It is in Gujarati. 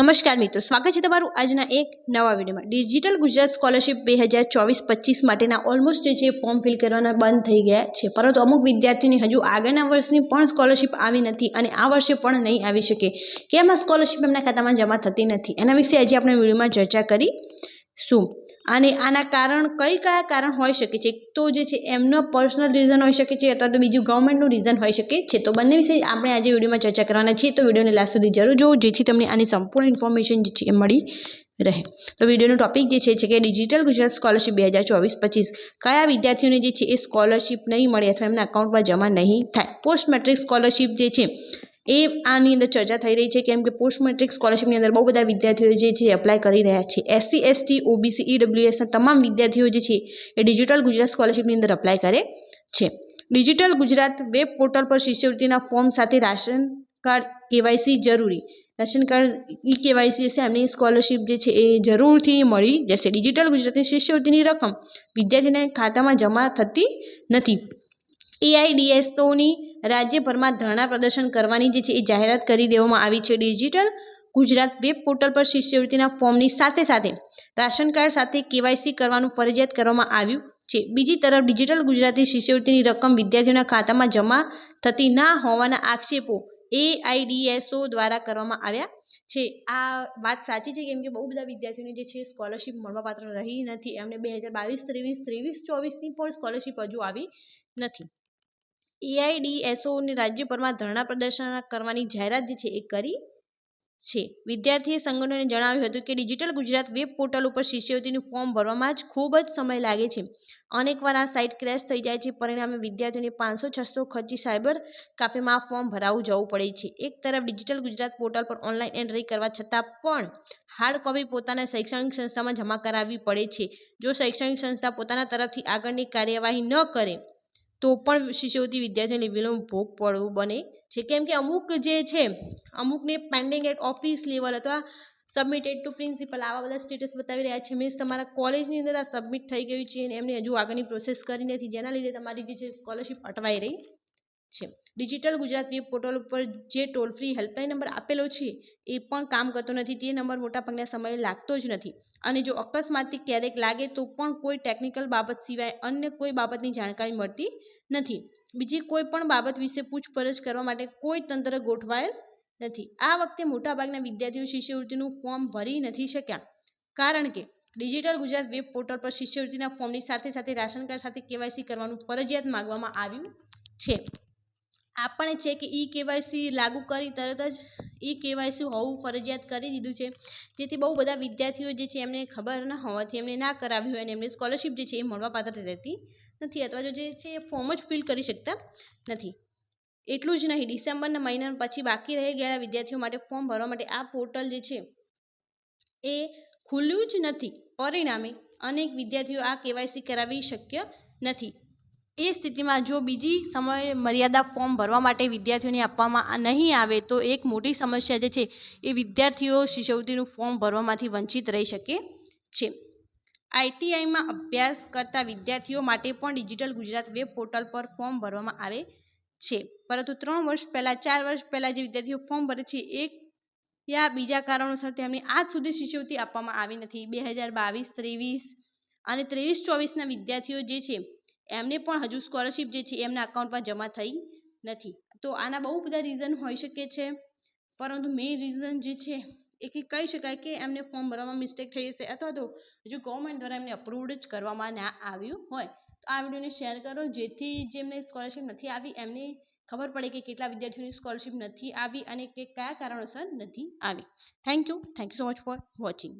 નમસ્કાર મિત્રો, સ્વાગત છે તમારું આજના એક નવા વિડીયોમાં. ડિજિટલ ગુજરાત સ્કોલરશિપ બે હજાર ચોવીસ પચીસ માટેના ઓલમોસ્ટ જે ફોર્મ ફિલ કરવાના બંધ થઈ ગયા છે. પરંતુ અમુક વિદ્યાર્થીઓની હજુ આગળના વર્ષની પણ સ્કોલરશિપ આવી નથી અને આ વર્ષે પણ નહીં આવી શકે. કેમ આ સ્કોલરશિપ એમના ખાતામાં જમા થતી નથી? એના વિશે આજે આપણે વિડીયોમાં ચર્ચા કરીશું. અને આના કારણ કઈ કયા કારણ હોઈ શકે છે? તો જે છે, એમનો પર્સનલ રીઝન હોઈ શકે છે અથવા તો બીજું ગવર્મેન્ટનું રીઝન હોઈ શકે છે. તો બંને વિશે આપણે આજે વિડીયોમાં ચર્ચા કરવાના છીએ. તો વિડીયોને લાસ્ટ સુધી જરૂર જોવો જેથી તમને આની સંપૂર્ણ ઇન્ફોર્મેશન જે છે એ મળી રહે. તો વિડીયોનો ટોપિક જે છે કે ડિજિટલ ગુજરાત સ્કોલરશિપ બે હજાર ચોવીસ પચીસ. કયા વિદ્યાર્થીઓને જે છે એ સ્કોલરશિપ નહીં મળે અથવા એમના અકાઉન્ટમાં જમા નહીં થાય? પોસ્ટ મેટ્રિક સ્કોલરશિપ જે છે એ આની અંદર ચર્ચા થઈ રહી છે કેમ કે પોસ્ટ મેટ્રિક સ્કોલરશિપની અંદર બહુ બધા વિદ્યાર્થીઓ જે છે એપ્લાય કરી રહ્યા છે. એસસી એસટી ઓબીસી ઈડબ્લ્યુએસના તમામ વિદ્યાર્થીઓ જે છે એ ડિજિટલ ગુજરાત સ્કોલરશિપની અંદર અપ્લાય કરે છે. ડિજિટલ ગુજરાત વેબ પોર્ટલ પર શિષ્યવૃત્તિના ફોર્મ સાથે રાશન કાર્ડ કેવાયસી જરૂરી. રાશન કાર્ડ ઈ કેવાયસી હશે, એમની સ્કોલરશિપ જે છે એ જરૂરથી મળી જશે. ડિજિટલ ગુજરાતની શિષ્યવૃત્તિની રકમ વિદ્યાર્થીના ખાતામાં જમા થતી નથી. એઆઈડીએસઓની રાજ્યભરમાં ધરણા પ્રદર્શન કરવાની જે છે એ જાહેરાત કરી દેવામાં આવી છે. ડિજિટલ ગુજરાત વેબ પોર્ટલ પર શિષ્યવૃત્તિના ફોર્મની સાથે સાથે રાશન કાર્ડ સાથે કેવાયસી કરવાનું ફરજિયાત કરવામાં આવ્યું છે. બીજી તરફ ડિજિટલ ગુજરાતી શિષ્યવૃત્તિની રકમ વિદ્યાર્થીઓના ખાતામાં જમા થતી ના હોવાના આક્ષેપો એઆઈડીએસઓ દ્વારા કરવામાં આવ્યા છે. આ વાત સાચી છે કેમ કે બહુ બધા વિદ્યાર્થીઓને જે છે સ્કોલરશિપ મળવાપાત્ર રહી નથી. એમને બે હજાર બાવીસ ત્રેવીસ ત્રેવીસ ચોવીસની પણ સ્કોલરશિપ હજુ આવી નથી. એઆઈડીએસઓને રાજ્યભરમાં ધરણા પ્રદર્શન કરવાની જાહેરાત જે છે એ કરી છે. વિદ્યાર્થીએ સંગઠને જણાવ્યું હતું કે ડિજિટલ ગુજરાત વેબ પોર્ટલ ઉપર શિષ્યવૃત્તિનું ફોર્મ ભરવામાં જ ખૂબ જ સમય લાગે છે. અનેકવાર આ સાઇટ ક્રેશ થઈ જાય છે. પરિણામે વિદ્યાર્થીઓને પાંચસો છસો ખર્ચી સાયબર કાફેમાં ફોર્મ ભરાવું જવું પડે છે. એક તરફ ડિજિટલ ગુજરાત પોર્ટલ પર ઓનલાઈન એન્ટ્રી કરવા છતાં પણ હાર્ડ કોપી પોતાના શૈક્ષણિક સંસ્થામાં જમા કરાવવી પડે છે. જો શૈક્ષણિક સંસ્થા પોતાના તરફથી આગળની કાર્યવાહી ન કરે તો પણ શિષ્યવૃત્તિ વિદ્યાર્થીઓને વિલંબ ભોગ પડવું બને. છે કેમ કે અમુક જે છે, અમુકને પેન્ડિંગ એટ ઓફિસ લેવલ અથવા સબમિટેડ ટુ પ્રિન્સિપલ આવા બધા સ્ટેટસ બતાવી રહ્યા છે. મીન્સ તમારા કોલેજની અંદર આ સબમિટ થઈ ગયું છે અને એમને હજુ આગળની પ્રોસેસ કરી નથી. જેના લીધે તમારી જે છે સ્કોલરશિપ અટવાઈ રહી. છે. ડિજિટલ ગુજરાત વેબ પોર્ટલ ઉપર જે ટોલ ફ્રી હેલ્પલાઇન નંબર આપેલો છે, એ પણ કામ કરતો નથી. તે નંબર મોટાભાગના સમયે લાગતો જ નથી. અને જો અકસ્માતથી ક્યારેક લાગે, તો પણ કોઈ ટેકનિકલ બાબત સિવાય અન્ય કોઈ બાબતની જાણકારી મળતી નથી. બીજી કોઈ પણ બાબત વિશે પૂછપરછ કરવા માટે કોઈ તંત્ર ગોઠવાયેલ નથી. આ વખતે મોટાભાગના વિદ્યાર્થીઓ શિષ્યવૃત્તિનું ફોર્મ ભરી નથી શક્યા. કારણ કે ડિજિટલ ગુજરાત વેબ પોર્ટલ પર શિષ્યવૃત્તિના ફોર્મની સાથે સાથે રાશન કાર્ડ સાથે કેવાયસી કરવાનું ફરજિયાત માગવામાં આવ્યું છે. આ પણ છે કે ઈ કેવાયસી લાગુ કરી તરત જ ઈ કેવાયસી હોવું ફરજિયાત કરી દીધું છે. જેથી બહુ બધા વિદ્યાર્થીઓ જે છે એમને ખબર ન હોવાથી એમને ના કરાવ્યું હોય અને એમને સ્કોલરશિપ જે છે એ મળવાપાત્ર રહેતી નથી અથવા તો જે છે એ ફોર્મ જ ફિલ કરી શકતા નથી. એટલું જ નહીં, ડિસેમ્બરના મહિના પછી બાકી રહી ગયેલા વિદ્યાર્થીઓ માટે ફોર્મ ભરવા માટે આ પોર્ટલ જે છે એ ખુલ્યું જ નથી. પરિણામે અનેક વિદ્યાર્થીઓ આ કેવાયસી કરાવી શક્ય નથી. એ સ્થિતિમાં જો બીજી સમય મર્યાદા ફોર્મ ભરવા માટે વિદ્યાર્થીઓને આપવામાં નહીં આવે, તો એક મોટી સમસ્યા જે છે, એ વિદ્યાર્થીઓ શિષ્યવૃત્તિનું ફોર્મ ભરવામાંથી વંચિત રહી શકે છે. આઈટીઆઈમાં અભ્યાસ કરતા વિદ્યાર્થીઓ માટે પણ ડિજિટલ ગુજરાત વેબ પોર્ટલ પર ફોર્મ ભરવામાં આવે છે. પરંતુ ત્રણ વર્ષ પહેલાં, ચાર વર્ષ પહેલાં જે વિદ્યાર્થીઓ ફોર્મ ભરે છે, એક યા બીજા કારણોસર તેમને આજ સુધી શિષ્યવૃત્તિ આપવામાં આવી નથી. બે હજાર બાવીસ, ત્રેવીસ અને ત્રેવીસ ચોવીસના વિદ્યાર્થીઓ જે છે એમને પણ હજુ સ્કોલરશિપ જે છે એમના અકાઉન્ટમાં જમા થઈ નથી. તો આના બહુ બધા રીઝન હોઈ શકે છે. પરંતુ મેઇન રીઝન જે છે એ કહી શકાય કે એમને ફોર્મ ભરવામાં મિસ્ટેક થઈ હશે અથવા તો હજુ ગવર્મેન્ટ દ્વારા એમને અપ્રુવડ જ કરવામાં ના આવ્યું હોય, તો આ વિડીયોને શેર કરો. જેથી જેમને સ્કોલરશિપ નથી આવી, એમને ખબર પડે કે કેટલા વિદ્યાર્થીઓની સ્કોલરશિપ નથી આવી અને કે કયા કારણોસર નથી આવી. Thank you thank you so much for watching